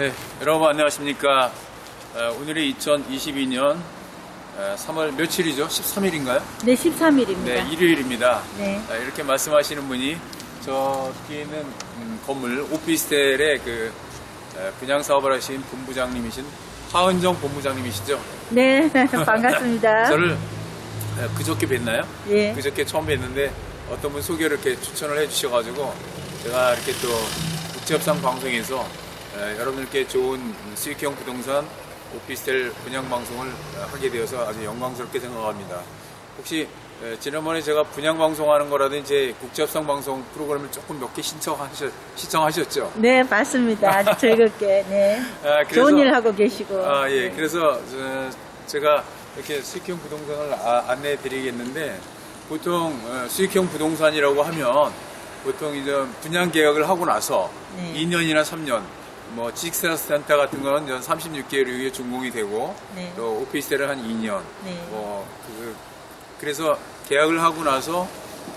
네, 여러분 안녕하십니까. 어, 오늘이 2022년 3월 며칠이죠? 13일인가요? 네, 13일입니다. 네, 일요일입니다. 네. 아, 이렇게 말씀하시는 분이 저기 있는 음, 건물 오피스텔의 그 에, 분양 사업을 하신 본부장님이신 하은정 본부장님이시죠? 네, 반갑습니다. 저를 에, 그저께 뵀나요? 예. 그저께 처음 뵀는데 어떤 분 소개를 이렇게 추천을 해주셔가지고 제가 이렇게 또 국제협상 방송에서 에, 여러분들께 좋은 수익형 부동산 오피스텔 분양 방송을 어, 하게 되어서 아주 영광스럽게 생각합니다. 혹시 에, 지난번에 제가 분양 방송하는 거라든지 국제협상 방송 프로그램을 조금 몇 개 신청하셨, 시청하셨죠? 네, 맞습니다. 아주 즐겁게, 네. 아, 그래서- 좋은 일 하고 계시고. 아, 예. 네. 그래서 저- 제가 이렇게 수익형 부동산을 아- 안내해 드리겠는데 보통 어, 수익형 부동산이라고 하면 보통 이제 분양 계약을 하고 나서 네. 2년이나 3년 뭐 지식센터 같은 거는 연 36개월 이후에 준공이 되고 네. 또 오피스텔은 한 2년 네. 뭐 그, 그래서 계약을 하고 나서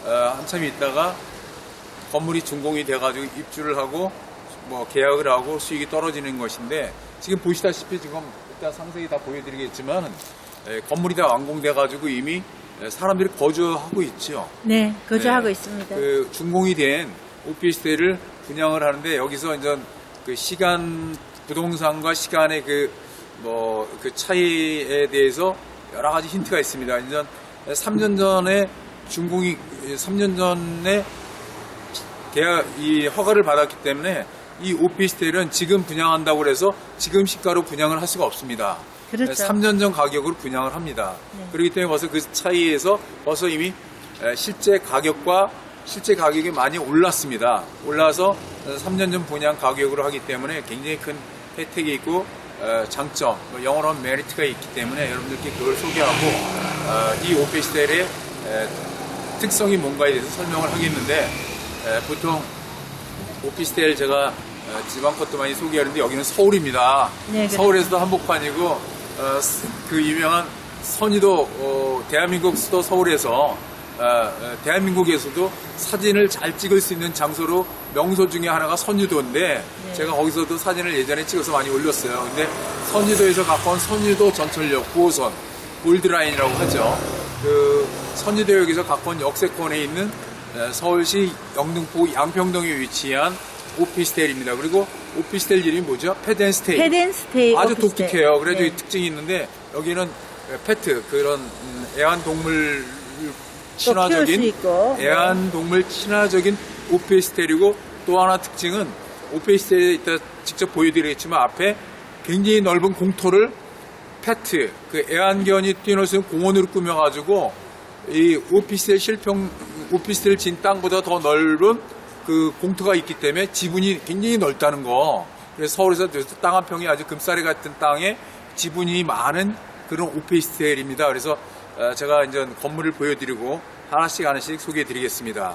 어, 한참 있다가 건물이 준공이 돼가지고 입주를 하고 뭐 계약을 하고 수익이 떨어지는 것인데 지금 보시다시피 지금 이따 상세히 다 보여드리겠지만 에, 건물이 다 완공돼가지고 이미 에, 사람들이 거주하고 있죠. 네, 거주하고 네. 있습니다. 그 준공이 된 오피스텔을 분양을 하는데 여기서 이제 그 시간 부동산과 시간의 그 뭐 그 차이에 대해서 여러 가지 힌트가 있습니다. 이제 3년 전에 준공이 3년 전에 계약 이 허가를 받았기 때문에 이 오피스텔은 지금 분양한다고 해서 지금 시가로 분양을 할 수가 없습니다. 그렇죠. 3년 전 가격으로 분양을 합니다. 네. 그렇기 때문에 벌써 그 차이에서 벌써 이미 에, 실제 가격과 실제 가격이 많이 올랐습니다. 올라서 3년 전 분양 가격으로 하기 때문에 굉장히 큰 혜택이 있고 어, 장점, 뭐 영어로 하면 메리트가 있기 때문에 여러분들께 그걸 소개하고 어, 이 오피스텔의 에, 특성이 뭔가에 대해서 설명을 하겠는데 에, 보통 오피스텔 제가 어, 지방 것도 많이 소개하는데 여기는 서울입니다. 네, 그렇죠. 서울에서도 한복판이고 그 유명한 선의도 어, 대한민국 수도 서울에서 대한민국에서도 사진을 잘 찍을 수 있는 장소로 명소 중에 하나가 선유도인데 네. 제가 거기서도 사진을 예전에 찍어서 많이 올렸어요. 근데 선유도에서 가까운 선유도 전철역 9호선 골드라인이라고 하죠. 그 선유도역에서 가까운 역세권에 있는 에, 서울시 영등포 양평동에 위치한 오피스텔입니다. 그리고 오피스텔 이름이 뭐죠? 페덴스테이. 헤덴스테이 아주 오피스텔. 독특해요. 그래도 네. 이 특징이 있는데 여기는 페트 그런 음, 애완동물 친화적인. 네. 애완동물 친화적인 오피스텔이고 또 하나 특징은 오피스텔에 이따 직접 보여드리겠지만 앞에 굉장히 넓은 공터를 페트 그 애완견이 뛰놀 수 있는 공원으로 꾸며가지고 이 오피스텔 실평 오피스텔 진 땅보다 더 넓은 그 공터가 있기 때문에 지분이 굉장히 넓다는 거. 그래서 서울에서 땅 한 평이 아주 금싸리 같은 땅에 지분이 많은 그런 오피스텔입니다. 그래서 어, 제가 이제 건물을 보여드리고 하나씩 하나씩 소개해드리겠습니다.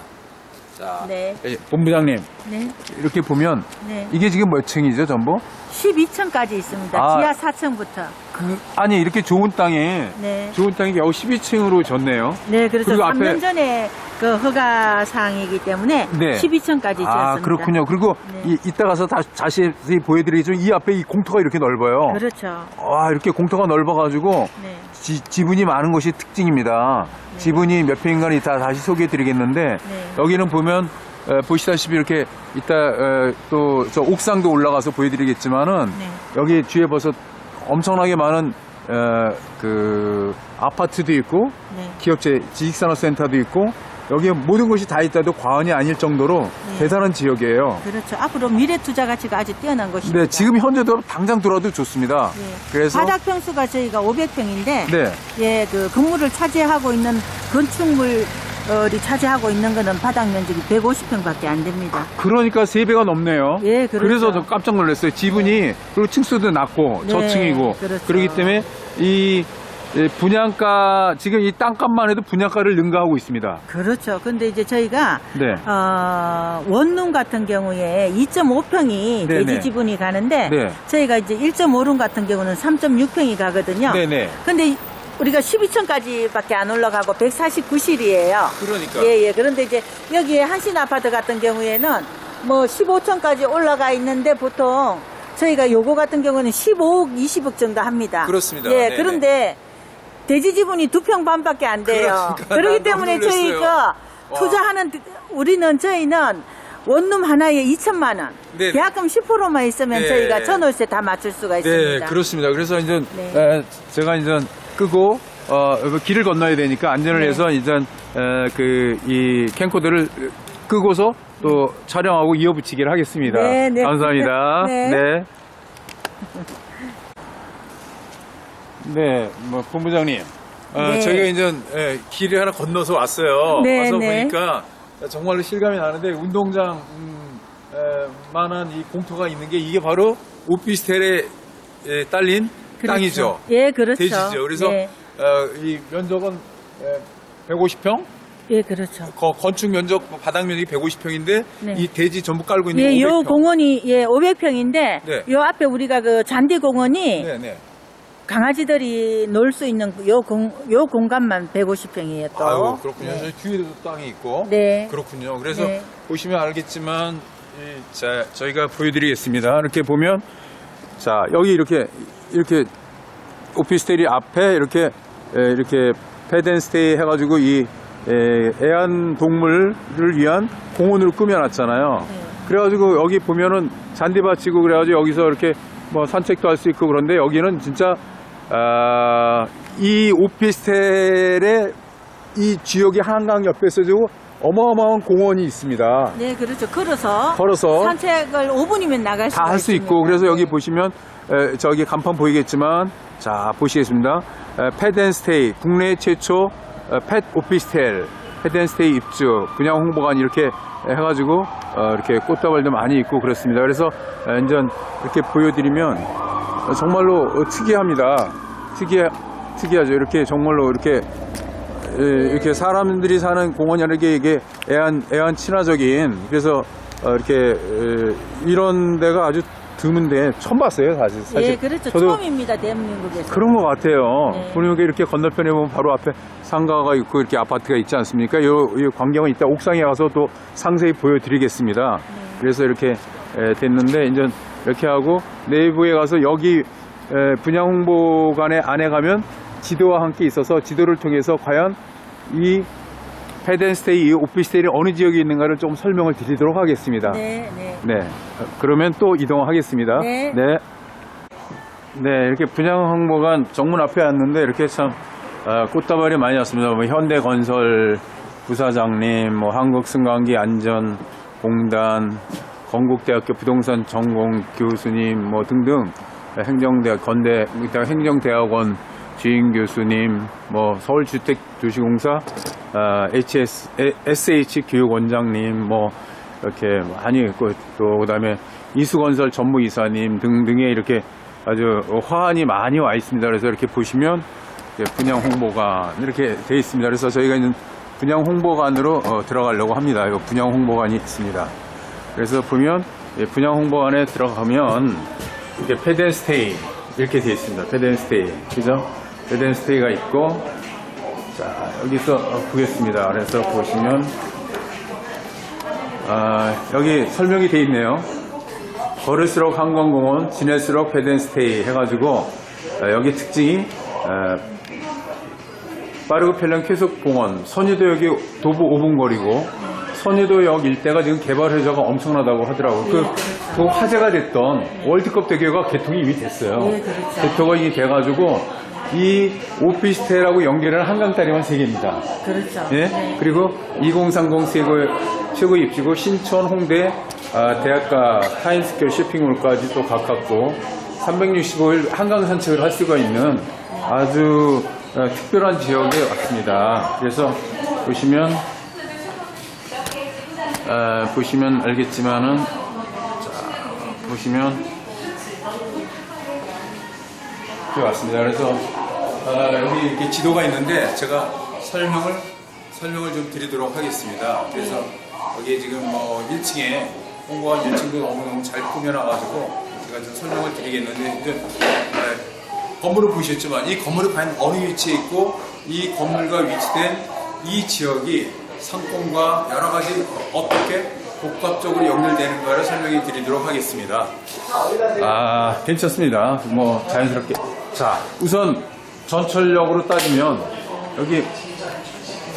자, 네. 예, 본부장님 네. 이렇게 보면 네. 이게 지금 몇 층이죠, 전부? 12층까지 있습니다. 아. 지하 4층부터. 그 아니 이렇게 좋은 땅에 네. 좋은 땅이 겨우 12층으로 졌네요. 네, 그래서 그리고 3년 앞에- 전에 그 허가 사항이기 때문에 네. 12층까지 지었습니다. 아 그렇군요. 그리고 네. 이, 이따 가서 다, 자세히 보여드리겠지만 이 앞에 이 공터가 이렇게 넓어요. 그렇죠. 와 이렇게 공터가 넓어가지고 네. 지, 지분이 많은 것이 특징입니다. 지분이 몇 평인가는 이따 다시 소개해 드리겠는데 네. 여기는 보면 어, 보시다시피 이렇게 이따 또 저 옥상도 올라가서 보여드리겠지만은 네. 여기 뒤에 벌써 엄청나게 많은 어, 그 아파트도 있고 네. 기업체 지식산업센터도 있고 여기에 모든 것이 다 있다도 과언이 아닐 정도로 네. 대단한 지역이에요. 그렇죠. 앞으로 미래 투자 가치가 아주 뛰어난 곳입니다. 네, 지금 현재도 당장 들어도 좋습니다. 네. 그래서 바닥 평수가 저희가 500평인데 네. 예, 그 건물을 차지하고 있는 건축물이 차지하고 있는 거는 바닥 면적이 150평밖에 안 됩니다. 그러니까 세배가 넘네요. 예, 그렇죠. 그래서 저 깜짝 놀랐어요. 지분이 그리고 층수도 낮고 네, 저층이고 그렇죠. 그렇기 때문에 이 예, 분양가 지금 이 땅값만 해도 분양가를 능가하고 있습니다. 그렇죠. 근데 이제 저희가 네. 어, 원룸 같은 경우에 2.5평이 네네. 대지 지분이 가는데 네. 저희가 이제 1.5룸 같은 경우는 3.6평이 가거든요. 네네. 근데 우리가 12층까지밖에 안 올라가고 149실이에요. 그러니까. 예, 예. 그런데 이제 여기에 한신 아파트 같은 경우에는 뭐 15층까지 올라가 있는데 보통 저희가 요거 같은 경우는 15억, 20억 정도 합니다. 그렇습니다. 예, 네네. 그런데 대지 지분이 두 평 반밖에 안 돼요. 그러니까 그렇기 난 때문에. 저희가 와. 투자하는 우리는 저희는 원룸 하나에 2천만 원. 네네. 계약금 10%만 있으면 네. 저희가 전월세 다 맞출 수가 네, 있습니다. 그렇습니다. 그래서 이제 네. 에, 제가 이제 끄고 어, 길을 건너야 되니까 안전을 네. 위해서 이제 그이 캠코더를 끄고서 또 촬영하고 이어붙이기를 하겠습니다. 네, 네. 감사합니다. 네. 네. 네, 뭐 본부장님. 어, 네. 저희가 이제 예, 길을 하나 건너서 왔어요. 네, 와서 네. 보니까 정말로 실감이 나는데 운동장 음, 에, 만한 이 공터가 있는 게 이게 바로 오피스텔에 에, 딸린 그렇죠. 땅이죠. 예, 그렇죠. 대지죠. 그래서 네. 어, 이 면적은 150평, 예, 그렇죠. 건축 면적 바닥 면적이 150평인데 네. 이 대지 전부 깔고 있는 예, 500평. 요 공원이 예 500평인데 네. 요 앞에 우리가 그 잔디 공원이 네, 네. 강아지들이 놀 수 있는 요 공 요 공간만 150평이에요 또. 아유, 그렇군요. 저희 뒤에도 땅이 있고. 네. 그렇군요. 그래서 네. 보시면 알겠지만, 이, 자, 저희가 보여드리겠습니다. 이렇게 보면, 자, 여기 이렇게, 이렇게 오피스텔이 앞에 이렇게, 에, 이렇게 패덴스테이 해가지고 이 에, 애완동물을 위한 공원으로 꾸며놨잖아요. 네. 그래가지고 여기 보면은 잔디밭 치고 그래가지고 여기서 이렇게 뭐 산책도 할 수 있고 그런데 여기는 진짜 아, 이 오피스텔의 이 지역의 한강 옆에서 도 어마어마한 공원이 있습니다. 네, 그렇죠. 걸어서 걸어서 산책을 5분이면 나갈 수가 다할 수 있고 그래서 여기 보시면 에, 저기 간판 보이겠지만 자 보시겠습니다. 펫앤스테이 국내 최초 에, 펫 오피스텔 펫앤스테이 입주 분양 홍보관 이렇게 해가지고 어, 이렇게 꽃다발도 많이 있고 그렇습니다. 그래서 에, 이제 이렇게 보여드리면 어, 정말로 어, 특이합니다. 특이해 특이하죠. 이렇게 정말로 이렇게 에, 이렇게 사람들이 사는 공원이 이렇게 이게 애완 애완 친화적인 그래서 어, 이렇게 에, 이런 데가 아주 드문데 처음 봤어요 사실. 사실 예, 그렇죠. 처음입니다. 대한민국에서. 그런 것 같아요. 네. 보니까 이렇게 건너편에 보면 바로 앞에 상가가 있고 이렇게 아파트가 있지 않습니까? 요, 요 광경은 이따 옥상에 가서 또 상세히 보여드리겠습니다. 네. 그래서 이렇게 에, 됐는데 이제 이렇게 하고 내부에 가서 여기 에, 분양 홍보관의 안에 가면 지도와 함께 있어서 지도를 통해서 과연 이 헤덴스테이 이 오피스텔이 어느 지역에 있는가를 좀 설명을 드리도록 하겠습니다. 네, 네. 네. 어, 그러면 또 이동하겠습니다. 네. 네. 네, 이렇게 분양 홍보관 정문 앞에 왔는데 이렇게 참 아, 꽃다발이 많이 왔습니다. 뭐 현대건설 부사장님, 뭐 한국승강기 안전공단, 건국대학교 부동산 전공 교수님, 뭐 등등 행정대학 건대 행정대학원 주임 교수님, 뭐 서울주택도시공사 아, HS, 에- SH 교육원장님, 뭐 이렇게 많이 있고 또 그다음에 이수건설 전무이사님 등등의 이렇게 아주 화환이 많이 와 있습니다. 그래서 이렇게 보시면 분양 홍보관 이렇게 돼 있습니다. 그래서 저희가 있는 분양 홍보관으로 어, 들어가려고 합니다. 이 분양 홍보관이 있습니다. 그래서 보면 이 분양 홍보관에 들어가면 이렇게 페덴스테이 이렇게 돼 있습니다. 페덴스테이 그죠? 페덴스테이가 있고 자 여기서 어, 보겠습니다. 그래서 보시면 아, 여기 설명이 돼 있네요. 걸을수록 한강공원, 지낼수록 페덴스테이 해가지고 어, 여기 특징이 어, 빠르고 편리한 쾌속공원, 선유도역이 도보 5분 거리고 선유도역 일대가 지금 개발 회자가 엄청나다고 하더라고요. 그, 그 화제가 됐던 월드컵 대교가 개통이 이미 됐어요. 예, 그렇죠. 개통이 이미 돼가지고 이 오피스텔하고 연결하는 한강 다리만 세 개입니다. 그렇죠. 예? 네. 그리고 2030 최고, 최고 입지구 신촌, 홍대, 아, 대학가, 타임스퀘어 쇼핑몰까지 또 가깝고 365일 한강 산책을 할 수가 있는 아주 어, 특별한 지역에 왔습니다. 그래서 보시면 아, 보시면 알겠지만은 자, 보시면 이렇게 왔습니다. 그래서 아, 여기 이렇게 지도가 있는데 제가 설명을 설명을 좀 드리도록 하겠습니다. 그래서 여기 지금 뭐 1층에 홍보관 1층도 너무너무 잘 꾸며놔가지고 제가 좀 설명을 드리겠는데 아, 건물을 보셨지만 이 건물이 과연 어느 위치에 있고 이 건물과 위치된 이 지역이 상권과 여러 가지 어떻게 복합적으로 연결되는가를 설명해 드리도록 하겠습니다. 아, 괜찮습니다. 뭐, 자연스럽게. 자, 우선 전철역으로 따지면, 여기,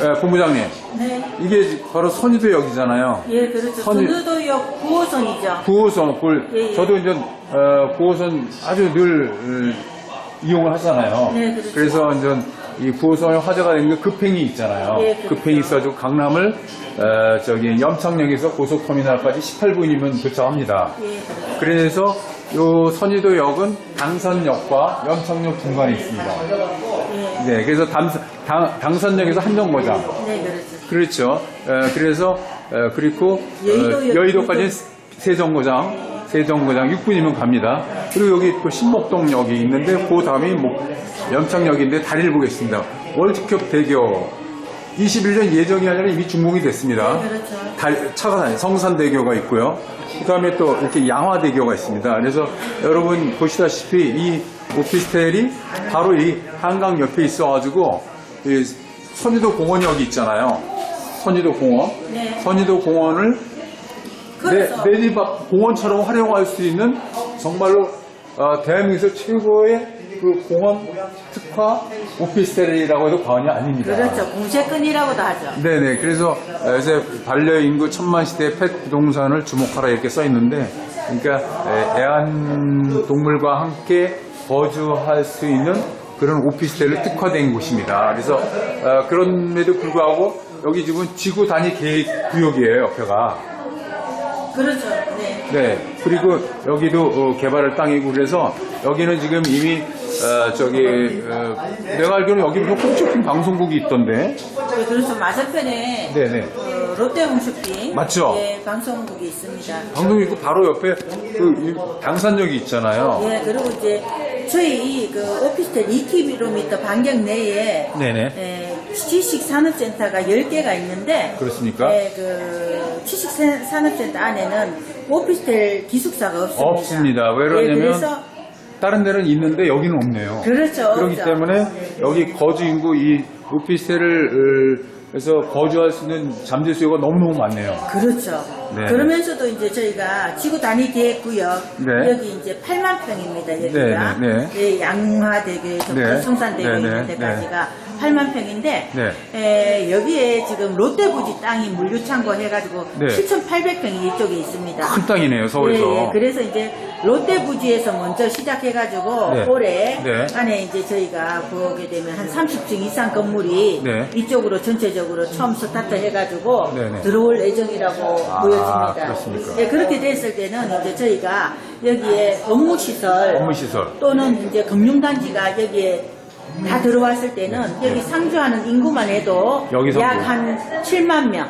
예, 본부장님, 네. 이게 바로 선의도역이잖아요. 예, 그렇죠. 선이- 선유도역 9호선이죠. 9호선, 그, 예, 예. 저도 이제, 어, 9호선 아주 늘, 어, 이용을 하잖아요. 네, 그렇죠. 그래서 이제 이 9호선에 화제가 되는 게 급행이 있잖아요. 예, 그렇죠. 급행이 있어가지고 강남을, 어, 저기, 염창역에서 고속터미널까지 18분이면 도착합니다. 예, 그렇죠. 그래서 요 선의도역은 당선역과 염창역 중간에 있습니다. 예. 네, 그래서 당, 당, 당선역에서 한정거장. 네, 그렇죠. 그렇죠. 어, 그래서 어, 그리고 어. 여의도까지 세정거장, 세정거장 6분이면 갑니다. 그리고 여기 또 신목동역이 있는데 그 다음이 뭐 염창역인데 다리를 보겠습니다. 월드컵 대교 21년 예정이 아니라 이미 준공이 됐습니다. 네, 그렇죠. 달- 차가 다니 성산대교가 있고요. 그 다음에 또 이렇게 양화대교가 있습니다. 그래서 여러분 보시다시피 이 오피스텔이 바로 이 한강 옆에 있어가지고 이 선의도 공원역이 있잖아요. 선의도 공원. 네. 선의도 공원을 내집앞 공원처럼 활용할 수 있는 정말로 어, 대한민국에서 최고의 그 공원 특화 오피스텔이라고 해도 과언이 아닙니다. 그렇죠. 공세권이라고도 하죠. 네네. 그래서 요새 반려인구 천만 시대 펫 부동산을 주목하라 이렇게 써 있는데, 그러니까 에, 애완동물과 함께 거주할 수 있는 그런 오피스텔로 특화된 곳입니다. 그래서 어, 그럼에도 불구하고 여기 지금 지구 단위 계획 구역이에요, 옆에가. 그렇죠. 네. 네. 그리고 여기도 어, 개발할 땅이고 그래서 여기는 지금 이미 어, 저기 어, 내가 알기로는 여기 뭐 홈쇼핑 방송국이 있던데. 네, 그렇죠. 맞은편에 네네. 어, 롯데 홈쇼핑 맞죠? 예, 방송국이 있습니다. 방송이 있고 바로 옆에 그 이- 당산역이 있잖아요. 예, 그리고 이제 저희 그 오피스텔 2km 반경 내에 네네. 예, 지식 산업센터가 10개가 있는데 그렇습니까? 예, 그 지식 산- 산업센터 안에는 오피스텔 기숙사가 없습니다. 없습니다. 왜 예, 그러냐면 그래서 다른 데는 있는데 여기는 없네요. 그렇죠. 그렇기 없죠. 때문에 여기 거주 인구 이 오피스텔을 에서 거주할 수 있는 잠재 수요가 너무너무 많네요. 그렇죠. 네. 그러면서도 이제 저희가 지구 단위 계획 구역 네. 여기 이제 8만 평입니다. 여기가 네, 네, 예, 양화대교에서 네. 성산대교 네, 있는 네, 데까지가 8만 평인데 네. 에, 여기에 지금 롯데부지 땅이 물류창고 해가지고 네. 7,800평이 이쪽에 있습니다. 큰 땅이네요, 서울에서. 예, 예. 그래서 이제 롯데부지에서 먼저 시작해가지고 네. 올해 네. 안에 이제 저희가 보게 되면 한 30층 이상 건물이 네. 이쪽으로 전체적으로 처음 스타트 해가지고 네, 네. 들어올 예정이라고 아, 보여집니다. 그렇습니까? 예, 그렇게 됐을 때는 이제 저희가 여기에 업무시설 업무시설. 또는 이제 금융단지가 여기에 다 들어왔을 때는 여기 상주하는 인구만 해도 네. 여기 상주. 약 한 7만 명.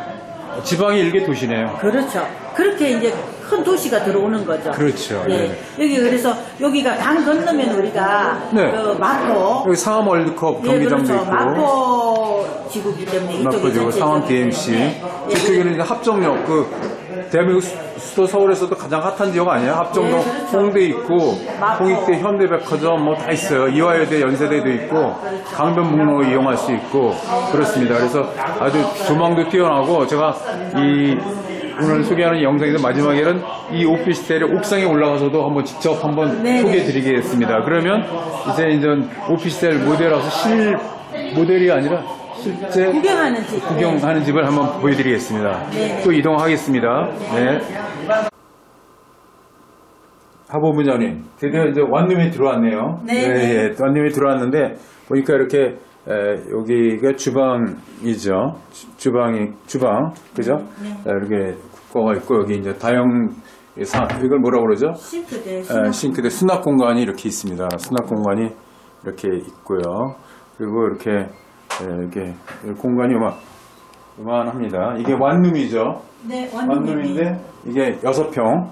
지방이 일개 도시네요. 그렇죠. 그렇게 이제 큰 도시가 들어오는 거죠. 그렇죠. 예. 네. 여기 그래서 여기가 강 건너면 우리가 네. 그 마포 여기 상암 월드컵 예, 경기장도 그렇죠. 있고. 마포 지구기 때문에 이쪽이 마포 지구 전체적으로 상암 DMC. 네. 예, 저쪽에는 이제 합정역, 그, 대한민국 수- 수도 서울에서도 가장 핫한 지역 아니에요? 합정역, 예, 그렇죠. 홍대 있고. 홍익대 현대백화점 뭐 다 있어요. 이화여대 연세대도 있고, 강변북로 이용할 수 있고, 그렇습니다. 그래서 아주 조망도 뛰어나고, 제가 이, 오늘 소개하는 영상에서 마지막에는 이 오피스텔의 옥상에 올라가서도 한번 직접 한번 네, 소개해 드리겠습니다. 그러면 이제 이제 오피스텔 모델하고서 실, 모델이 아니라 실제 구경하는 집. 구경하는 집을 한번 보여드리겠습니다. 네. 또 이동하겠습니다. 네. 하보부장님, 드디어 이제 원룸이 들어왔네요. 네, 예, 네. 예, 원룸이 들어왔는데 보니까 이렇게 에, 여기가 주방이죠. 주- 주방이 주방, 그죠? 네. 에, 이렇게 국거가 있고 여기 이제 다용 사, 이걸 뭐라 그러죠? 싱크대. 에, 수납. 싱크대 수납 공간이 이렇게 있습니다. 수납 공간이 이렇게 있고요. 그리고 이렇게 에, 이렇게 공간이 요만 요만합니다. 이게 완룸이죠. 네, 원룸이. 완룸인데 이게 여섯 평.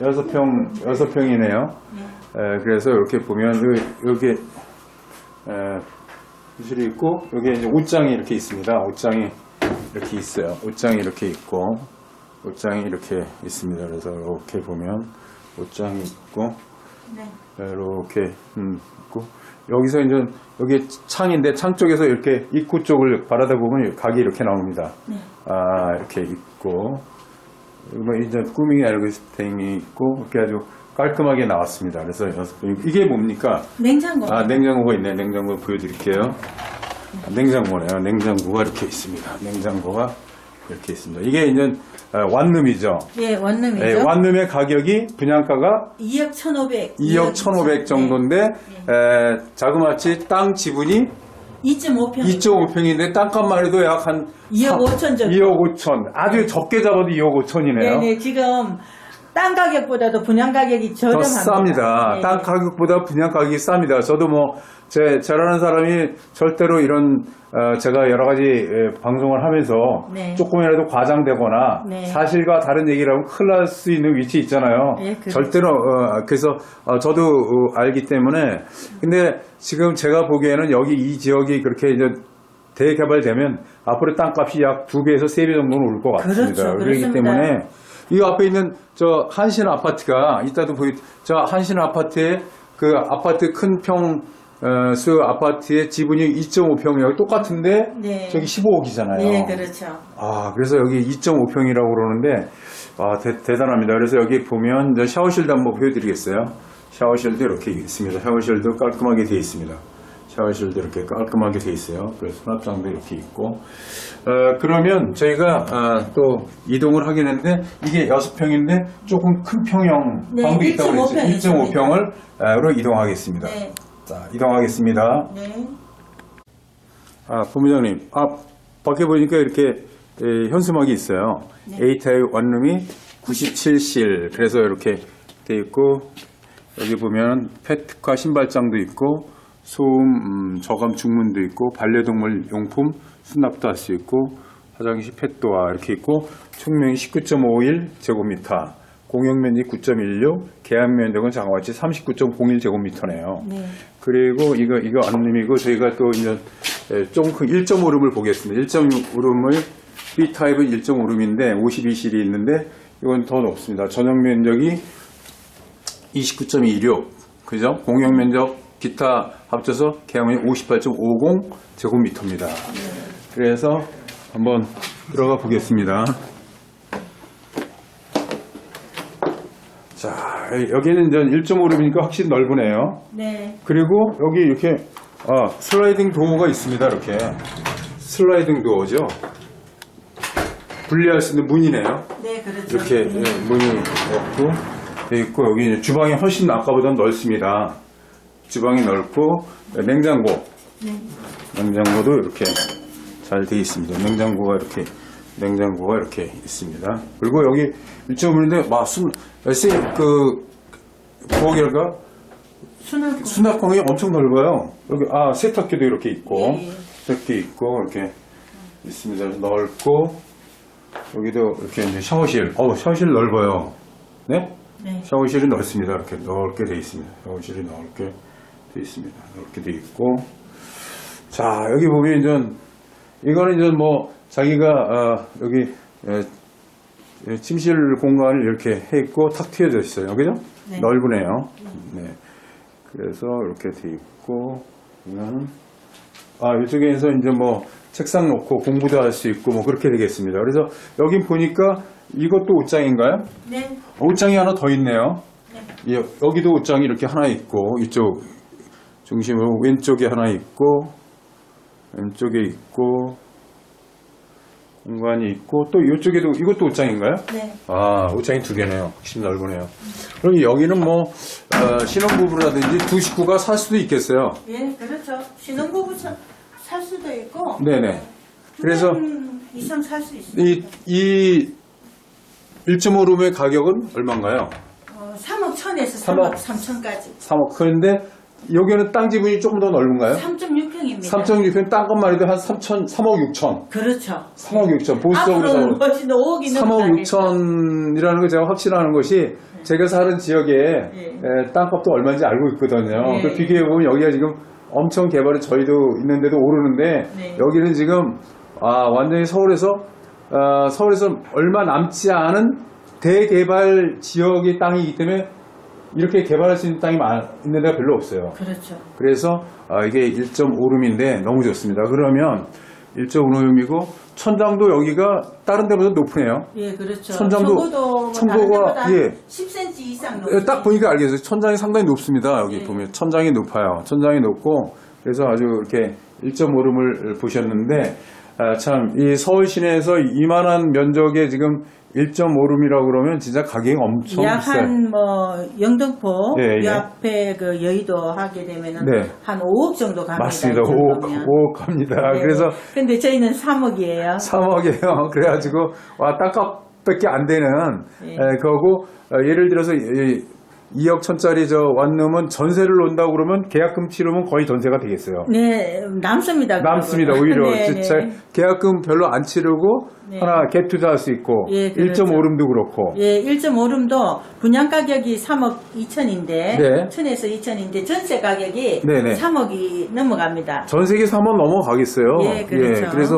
여섯 평 여섯 평이네요. 에, 그래서 이렇게 보면 여기, 여기 에, 구실이 있고 여기 이제 옷장이 이렇게 있습니다. 옷장이 이렇게 있어요. 옷장이 이렇게 있고 옷장이 이렇게 있습니다. 그래서 이렇게 보면 옷장이 있고 네. 이렇게 음, 있고 여기서 이제 여기 창인데 창 쪽에서 이렇게 입구 쪽을 바라다 보면 각이 이렇게 나옵니다. 네. 아 이렇게 있고 뭐 이제 꾸미기 알고스팅이 있고 이렇게 아주 깔끔하게 나왔습니다. 그래서 이게 뭡니까? 냉장고. 아 냉장고가 있네. 냉장고 보여드릴게요. 아, 냉장고네요. 냉장고가 이렇게 있습니다. 냉장고가 이렇게 있습니다. 이게 이제 아, 완룸이죠. 예, 원룸이죠. 예, 완룸의 가격이 분양가가 2억 1,500. 2억 1,500 정도인데 에, 자그마치 땅 지분이 2.5평. 2.5평인데 땅값만 해도 약 한 2억 5천 정도. 2억 5천. 아주 적게 잡아도 2억 5천이네요. 네네, 지금 땅 가격보다도 분양 가격이 더 저렴합니다. 쌉니다. 네. 땅 가격보다 분양 가격이 쌉니다. 저도 뭐, 제, 저라는 사람이 절대로 이런, 어, 제가 여러 가지 에, 방송을 하면서 네. 조금이라도 과장되거나 네. 사실과 다른 얘기를 하면 큰일 날 수 있는 위치 있잖아요. 예, 그렇죠. 절대로, 어, 그래서 어, 저도 어, 알기 때문에. 근데 지금 제가 보기에는 여기 이 지역이 그렇게 이제 대개발되면 앞으로 땅값이 약 두 배에서 세 배 정도는 올 것 같습니다. 그렇죠, 그렇기. 때문에 이 앞에 있는 저 한신 아파트가 이따도 보이 저 한신 아파트에 그 아파트 큰평 어, 수 아파트의 지분이 2.5평이라고 똑같은데 네. 저기 15억이잖아요. 예, 그렇죠. 아 그래서 여기 2.5평이라고 그러는데 아 대, 대단합니다. 그래서 여기 보면 샤워실도 한번 보여드리겠어요. 샤워실도 이렇게 있습니다. 샤워실도 깔끔하게 되어 있습니다. 샤워실도 이렇게 깔끔하게 되어 있어요. 그래서 수납장도 이렇게 있고. 어, 그러면 저희가 아, 또 이동을 하긴 했는데 이게 6평인데 조금 큰 평형 네, 방도 있다고 1.5평 그랬죠. 1.5평을로 이동하겠습니다. 네. 자, 이동하겠습니다. 네. 아, 본부장님. 아, 밖에 보니까 이렇게 에, 현수막이 있어요. A타입 원룸이 97실. 그래서 이렇게 돼 있고, 여기 보면 페트카 신발장도 있고, 소음 음, 저감 중문도 있고, 반려동물 용품 수납도 할 수 있고, 화장실 펫도어 이렇게 있고, 총면이 19.51 제곱미터, 공용면이 9.16, 계약면적은 장같이 39.01 제곱미터네요. 네. 그리고 이거 이거 안림이고 저희가 또 이제 좀큰 1.5룸을 보겠습니다. 1.5룸을 B 타입은 1.5룸인데 52실이 있는데 이건 더 높습니다. 전용 면적이 29.26 그죠? 공용 면적 기타 합쳐서 계약면이 58.50 제곱미터입니다. 그래서 한번 들어가 보겠습니다. 자, 여기는 이제 1.5룸이니까 확실히 넓으네요. 네. 그리고 여기 이렇게 아, 슬라이딩 도어가 있습니다. 이렇게 슬라이딩 도어죠. 분리할 수 있는 문이네요. 네, 그렇죠. 이렇게 네. 예, 문이 없고 돼 있고 여기 이제 주방이 훨씬 아까보다 넓습니다. 주방이 넓고 네, 냉장고 네. 냉장고도 이렇게 잘 되어 있습니다. 냉장고가 이렇게 냉장고가 이렇게 있습니다. 그리고 여기 1.5인데 마순 그 부엌이랄까 수납. 수납공이 엄청 넓어요. 여기 아 세탁기도 이렇게 있고 예, 예. 세탁기 있고 이렇게 있습니다. 그래서 넓고 여기도 이렇게 이제 샤워실. 어 샤워실 넓어요. 네? 네. 샤워실이 넓습니다. 이렇게 넓게 돼 있습니다. 샤워실이 넓게 돼 있습니다. 넓게 돼 있고 자 여기 보면 이제 이거는 이제 뭐 자기가 어, 여기 에, 에, 침실 공간을 이렇게 해 있고 탁 트여져 있어요. 그죠? 네. 넓으네요. 네. 그래서 이렇게 돼 있고 이거는 아 이쪽에서 이제 뭐 책상 놓고 공부도 할 수 있고 뭐 그렇게 되겠습니다. 그래서 여기 보니까 이것도 옷장인가요? 네. 옷장이 하나 더 있네요. 예, 여기도 옷장이 이렇게 하나 있고 이쪽 중심으로 왼쪽에 하나 있고 왼쪽에 있고 공간이 있고 또 이쪽에도 이것도 옷장인가요? 네. 아 옷장이 두 개네요. 훨씬 넓으네요. 그럼 여기는 뭐 어, 신혼부부라든지 두 식구가 살 수도 있겠어요. 예, 그렇죠. 신혼부부 사- 살 수도 있고. 네네. 그래서 두 이상 살 수 있어요. 이, 이 1.5룸의 가격은 얼마인가요? 어, 3억 천에서 삼억. 3억 3천까지. 3억. 그런데 여기는 땅 지분이 조금 더 넓은가요? 3.6평입니다. 3.6평 땅값만 해도 한 3천, 3억 6천. 그렇죠. 3억 6천. 보수적으로 앞으로는 3억, 훨씬 더 5억이 3억 6천이라는 거 제가 확신하는 것이 제가 사는 지역에 예. 에, 땅값도 얼마인지 알고 있거든요. 예. 그 비교해 보면 여기가 지금 엄청 개발이 저희도 있는데도 오르는데 네. 여기는 지금 아, 완전히 서울에서 아, 서울에서 얼마 남지 않은 대개발 지역의 땅이기 때문에 이렇게 개발할 수 있는 땅이 많- 있는 데가 별로 없어요. 그렇죠. 그래서 아, 이게 1.5룸인데 너무 좋습니다. 그러면 1.5룸이고 천장도 여기가 다른 데보다 높으네요. 예, 그렇죠. 천장도- 데보다 예. 10cm 이상 예, 높이. 딱 보니까 알겠어요. 천장이 상당히 높습니다. 여기 네. 보면 천장이 높아요. 천장이 높고 그래서 아주 이렇게 1.5룸을 보셨는데 아, 참이 서울 시내에서 이만한 면적의 지금 1.5룸이라고 그러면 진짜 가격이 엄청 비싸요. 약한 뭐 영등포 예, 이 예. 앞에 그 여의도 하게 되면은 네. 한 5억 정도 갑니다. 맞습니다. 이 5억, 정도면. 5억 갑니다. 네. 그래서 근데 저희는 3억이에요. 3억이에요. 그래가지고 와 땅값밖에 안 되는 예. 에, 거고 어, 예를 들어서 이, 2억 천짜리 저 원룸은 전세를 놓는다고 그러면 계약금 치르면 거의 전세가 되겠어요. 네, 남습니다. 남습니다. 오히려 네, 네. 계약금 별로 안 치르고 네. 하나 갭 투자할 수 있고 예, 그렇죠. 1.5룸도 그렇고 예, 1.5룸도 분양 가격이 3억 2천인데, 네. 1000에서 2천인데 전세 가격이 네네. 3억이 넘어갑니다. 전 세계 3원 넘어가겠어요. 예, 그렇죠. 그래서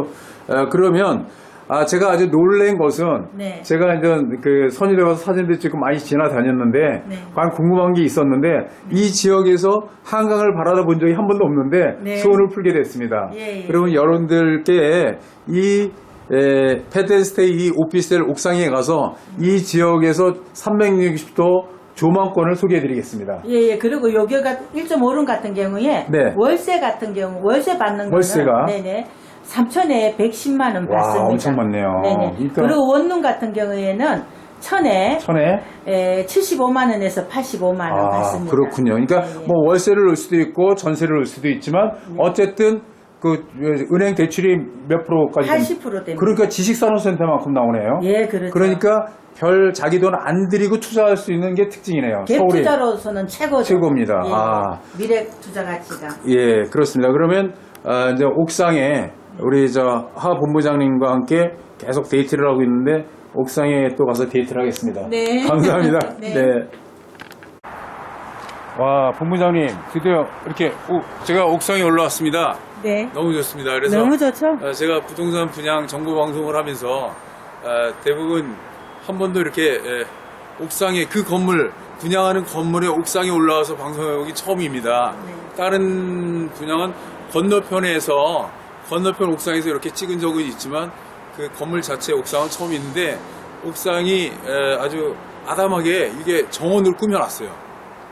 어, 그러면 아 제가 아주 놀란 것은 네. 제가 이제 그 선의대 가서 사진도 찍고 많이 지나다녔는데 네. 과연 궁금한 게 있었는데 이 지역에서 한강을 바라다 본 적이 한 번도 없는데 네. 소원을 풀게 됐습니다. 예, 예. 그러면 여러분들께 이 에, 페덴스테이 이 오피스텔 옥상에 가서 이 지역에서 360도 조망권을 소개해 드리겠습니다. 예, 예. 그리고 여기가 1.5룸 같은 경우에 네. 월세 같은 경우 월세 받는 거는 월세가? 네네. 3천에 110만 원 와, 받습니다. 엄청 많네요. 네네. 그러니까- 그리고 원룸 같은 경우에는 천에 천에 에, 75만 원에서 85만 원 아, 받습니다. 그렇군요. 그러니까 예, 예. 뭐 월세를 넣을 수도 있고 전세를 넣을 수도 있지만 어쨌든 그 은행 대출이 몇 프로까지? 됩- 80% 됩니다. 그러니까 지식산업센터만큼 나오네요. 예, 그렇죠. 그러니까 별 자기 돈 안 들이고 투자할 수 있는 게 특징이네요. 갭 서울이. 투자로서는 최고죠. 최고입니다. 예, 아. 미래 투자 가치가. 예, 그렇습니다. 그러면 아, 이제 옥상에 우리 저 하 본부장님과 함께 계속 데이트를 하고 있는데 옥상에 또 가서 데이트를 하겠습니다. 네. 감사합니다. 네. 네. 와, 본부장님 드디어 이렇게 오- 제가 옥상에 올라왔습니다. 네. 너무 좋습니다. 그래서 너무 좋죠? 어, 제가 부동산 분양 정보 방송을 하면서 어, 대부분 한 번도 이렇게 에, 옥상에 그 건물 분양하는 건물의 옥상에 올라와서 방송해보기 처음입니다. 네. 다른 분양은 건너편에서 건너편 옥상에서 이렇게 찍은 적은 있지만 그 건물 자체 옥상은 처음 있는데 옥상이 에, 아주 아담하게 이게 정원으로 꾸며놨어요.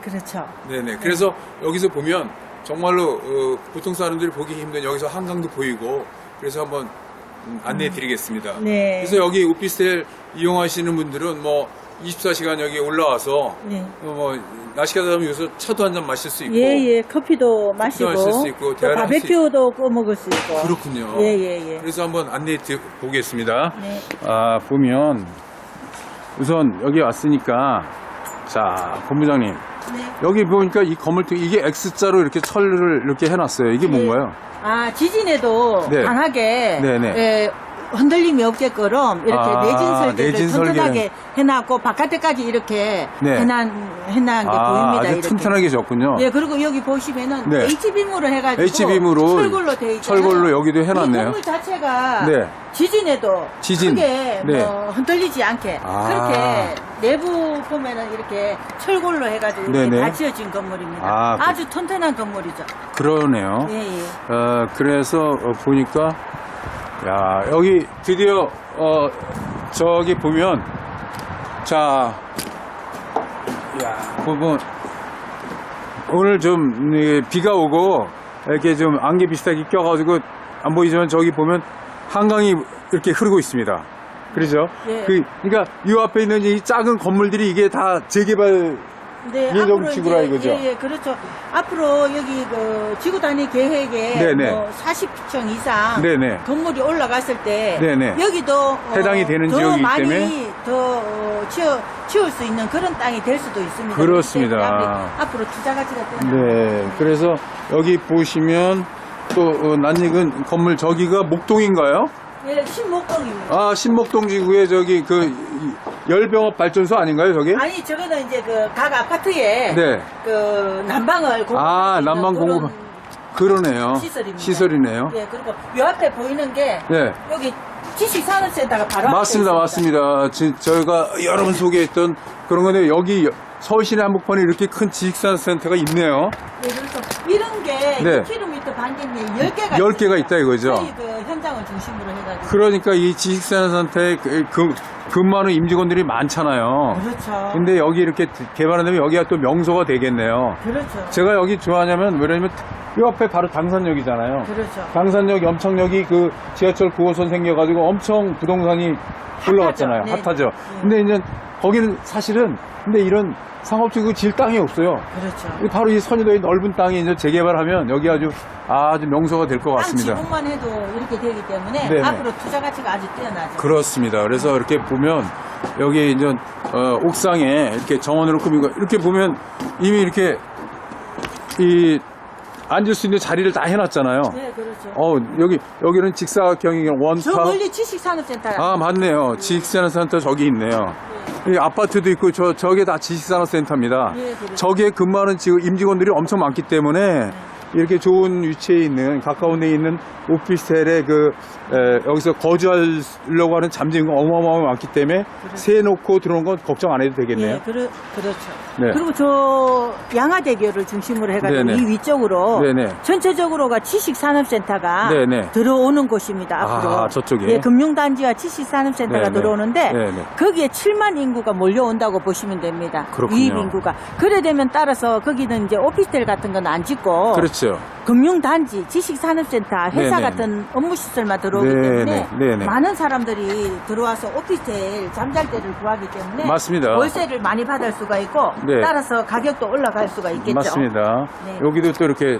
그렇죠. 네네. 그래서 여기서 보면 정말로 어, 보통 사람들이 보기 힘든 여기서 한강도 보이고 그래서 한번 음, 안내해 드리겠습니다. 네. 그래서 여기 오피스텔 이용하시는 분들은 뭐 24시간 여기 올라와서 네. 어, 뭐 날씨가 더우면 여기서 차도 한 잔 마실 수 있고 예, 예. 커피도 마시고 마실 수 있고, 또 대화를 할수 바베큐도 구워 먹을 수 있고. 그렇군요. 예, 예, 예. 그래서 한번 안내해 드- 보겠습니다. 네. 아, 보면 우선 여기 왔으니까 자, 본부장님 네. 여기 보니까 이 건물도 이게 X자로 이렇게 철을 이렇게 해놨어요. 이게 뭔가요? 아, 지진에도 네. 강하게 네, 네. 예, 흔들림이 없게끔 이렇게 아, 내진 설계를 내진 튼튼하게 해놨고 바깥에까지 이렇게 네. 해놓은, 해놓은 게 아, 보입니다. 아주 이렇게. 튼튼하게 졌군요. 예, 그리고 여기 보시면은 네. H빔으로 해가지고 H빔으로 철골로 돼 있잖아요. 철골로 여기도 해놨네요. 이 건물 자체가 네. 지진에도 지진. 크게 네. 뭐 흔들리지 않게 아. 그렇게 내부 보면은 이렇게 철골로 해가지고 이렇게 네네. 다 지어진 건물입니다. 아, 그- 아주 튼튼한 건물이죠. 그러네요. 예, 예. 어, 그래서 어, 보니까 야 여기 드디어 어, 저기 보면 자, 야 보면 오늘 좀 이, 비가 오고 이렇게 좀 안개 비슷하게 껴가지고 안 보이지만 저기 보면 한강이 이렇게 흐르고 있습니다. 그렇죠? 예. 그, 그러니까 이 앞에 있는 이 작은 건물들이 이게 다 재개발 네, 예정 앞으로 지구라 이제- 이거죠? 예, 예, 그렇죠. 앞으로 여기 그 지구 단위 계획에 네네. 뭐 40층 이상 네네. 건물이 올라갔을 때 네네. 여기도 어, 해당이 되는 더 지역이기 많이 때문에? 더 어, 치워 치울 수 있는 그런 땅이 될 수도 있습니다. 그렇습니다. 앞으로- 투자 가치가 뛰어나. 네, 그래서 여기 보시면 또 어, 낯익은 건물 저기가 목동인가요? 예, 신목동입니다. 아 신목동 지구에 저기 그 이- 열병업 발전소 아닌가요, 저게? 아니 저거는 이제 그 각 아파트에 네. 그 난방을 공급 아, 난방 공급. 그러네요. 시설입니다. 시설이네요. 예, 그리고 요 앞에 보이는 게 네. 여기 지식산업센터가 바로 앞에 맞습니다, 있습니다. 맞습니다. 지- 저희가 여러 번 소개했던 그런 건데 여기 서울시내 한복판에 이렇게 큰 지식산업센터가 있네요. 네, 그래서 이런 게 네. 1km 반경에 10개가 10개가 있다 이거죠. 저희 그 현장을 중심으로 해가지고 그러니까 이 지식산업센터에 그, 그 근무하는 임직원들이 많잖아요. 그렇죠. 근데 여기 이렇게 개발한다면 여기가 또 명소가 되겠네요. 그렇죠. 제가 여기 좋아하냐면 왜냐면 이 앞에 바로 당산역이잖아요. 그렇죠. 당산역 염청역이 그 지하철 9호선 생겨가지고 엄청 부동산이 올라갔잖아요. 네. 핫하죠. 네. 근데 이제 거기는 사실은 근데 이런 상업적이고 질 땅이 없어요. 그렇죠. 이 바로 이 선의도의 넓은 땅이 이제 재개발하면 여기 아주 아주 명소가 될것땅 같습니다. 지분만 해도 이렇게 되기 때문에 네네. 앞으로 투자 가치가 아주 뛰어나죠. 그렇습니다. 그래서 이렇게 보면 여기 이제 어, 옥상에 이렇게 정원으로 꾸미고 이렇게 보면 이미 이렇게 이 앉을 수 있는 자리를 다 해놨잖아요. 네, 그렇죠. 어 여기 여기는 직사각형이 저 원파. 멀리 지식산업센터가 아 맞네요. 지식산업센터 저기 있네요. 이 아파트도 있고 저 저게 다 지식산업센터입니다. 예, 그렇죠. 저기에 근무하는 지금 임직원들이 엄청 많기 때문에 이렇게 좋은 위치에 있는 가까운 데 있는 오피스텔에 그 에, 여기서 거주하려고 하는 잠재인가 어마어마하게 많기 때문에 세 놓고 들어온 건 걱정 안 해도 되겠네요. 예, 그러, 그렇죠. 네. 그리고 저 양화대교를 중심으로 해가지고 네네. 이 위쪽으로 네네. 전체적으로가 지식산업센터가 네네. 들어오는 곳입니다. 앞으로. 아, 저쪽에? 예, 금융단지와 지식산업센터가. 들어오는데. 거기에 7만 인구가 몰려온다고 보시면 됩니다. 그렇군요. 이입 인구가. 그래 되면 따라서 거기는 이제 오피스텔 같은 건 안 짓고 그렇죠. 금융단지, 지식산업센터, 회사 네네. 같은 업무시설만 들어오기 네네. 때문에 네네. 많은 사람들이 들어와서 오피스텔 잠잘 때를 구하기 때문에 맞습니다. 월세를 많이 받을 수가 있고 네. 따라서 가격도 올라갈 수가 있겠죠. 맞습니다. 네. 여기도 또 이렇게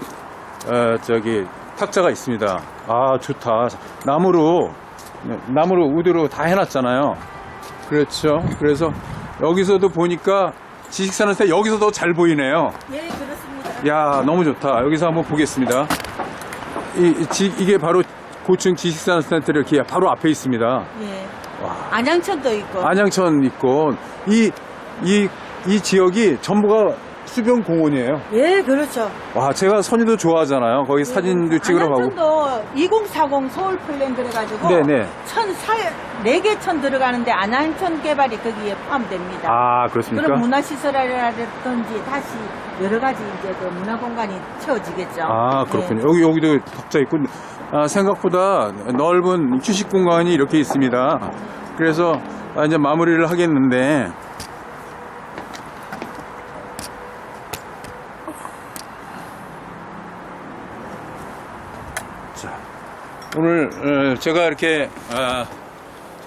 어, 저기 탁자가 있습니다. 아 좋다. 나무로 네, 나무로 우드로 다 해놨잖아요. 그렇죠. 그래서 여기서도 보니까 지식산업센터 여기서 더 잘 보이네요. 예, 그렇습니다. 야 너무 좋다. 여기서 한번 보겠습니다. 이, 이 지- 이게 바로 고층 지식산업센터 이렇게 바로 앞에 있습니다. 예. 안양천도 있고. 안양천 있고 이 이, 이 지역이 전부가 수변 공원이에요. 예, 그렇죠. 와, 제가 선유도 좋아하잖아요. 거기 사진도 찍으러 가고. 안양천도 2040 서울 플랜 그래가지고 네네. 천 사, 4개 천 들어가는데 안양천 개발이 거기에 포함됩니다. 아, 그렇습니까? 그럼 문화시설이라든지 다시 여러 가지 이제 그 문화공간이 채워지겠죠. 아, 그렇군요. 여기, 여기도 탁자 있고, 아, 생각보다 넓은 휴식 공간이 이렇게 있습니다. 그래서 아, 이제 마무리를 하겠는데, 오늘 어, 제가 이렇게 어,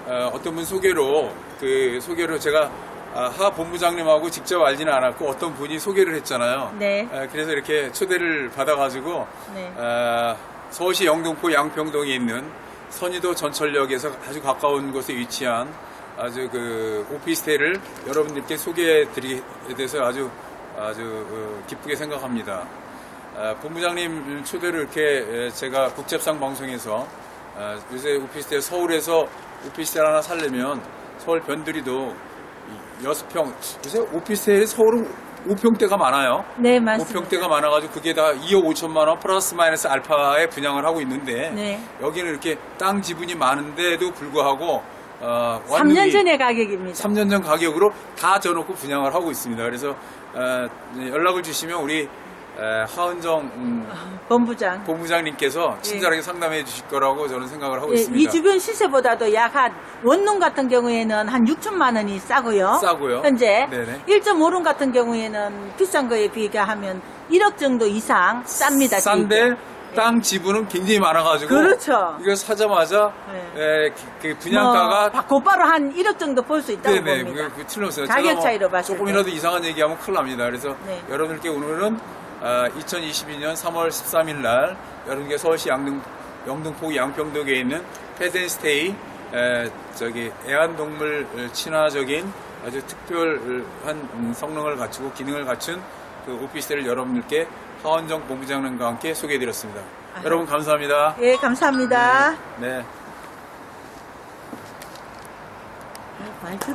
어, 떤 분 소개로 그 소개로 제가 아, 하 본부장님하고 직접 알지는 않았고 어떤 분이 소개를 했잖아요. 네. 아, 그래서 이렇게 초대를 받아가지고 네. 아, 서울시 영등포 양평동에 있는 선의도 전철역에서 아주 가까운 곳에 위치한 아주 그 오피스텔을 여러분들께 소개해드리게 돼서 아주 아주 어, 기쁘게 생각합니다. 아, 본부장님 초대를 이렇게 에, 제가 국제상 방송에서 아, 요새 오피스텔 서울에서 오피스텔 하나 살려면 서울 변두리도 이 여섯 평 요새 오피스텔이 서울은 5평대가 많아요. 네, 맞습니다. 5평대가 많아가지고 그게 다 2억 5천만 원 플러스 마이너스 알파에 분양을 하고 있는데 네. 여기는 이렇게 땅 지분이 많은데도 불구하고 어, 3년 전의 가격입니다. 3년 전 가격으로 다 져놓고 분양을 하고 있습니다. 그래서 어, 연락을 주시면 우리 에, 하은정 음, 본부장. 본부장님께서 친절하게 상담해 주실 거라고 저는 생각을 하고 예, 있습니다. 이 주변 시세보다도 약 한 원룸 같은 경우에는 한 6천만 원이 싸고요. 싸고요. 현재 네네. 1.5룸 같은 경우에는 비싼 거에 비교하면 1억 정도 이상 쌉니다. 싼데 지금. 땅 지분은 굉장히 많아가지고 그렇죠. 이거 사자마자 네. 에, 그, 그 분양가가 뭐, 곧바로 한 1억 정도 볼 수 있다고 네네, 봅니다. 그게 그 틀렸어요. 가격 뭐 차이로 봤을 조금이라도 이상한 얘기하면 큰일 납니다. 그래서 네. 여러분들께 오늘은 아, 2022년 3월 13일 날 여러분께 서울시 양등, 영등포 양평동에 있는 패든스테이 에, 저기 애완동물 친화적인 아주 특별한 음, 성능을 갖추고 기능을 갖춘 그 오피스텔을 여러분들께 하원정 본부장님과 함께 소개해드렸습니다. 아유. 여러분 감사합니다. 예, 감사합니다. 네. 말투도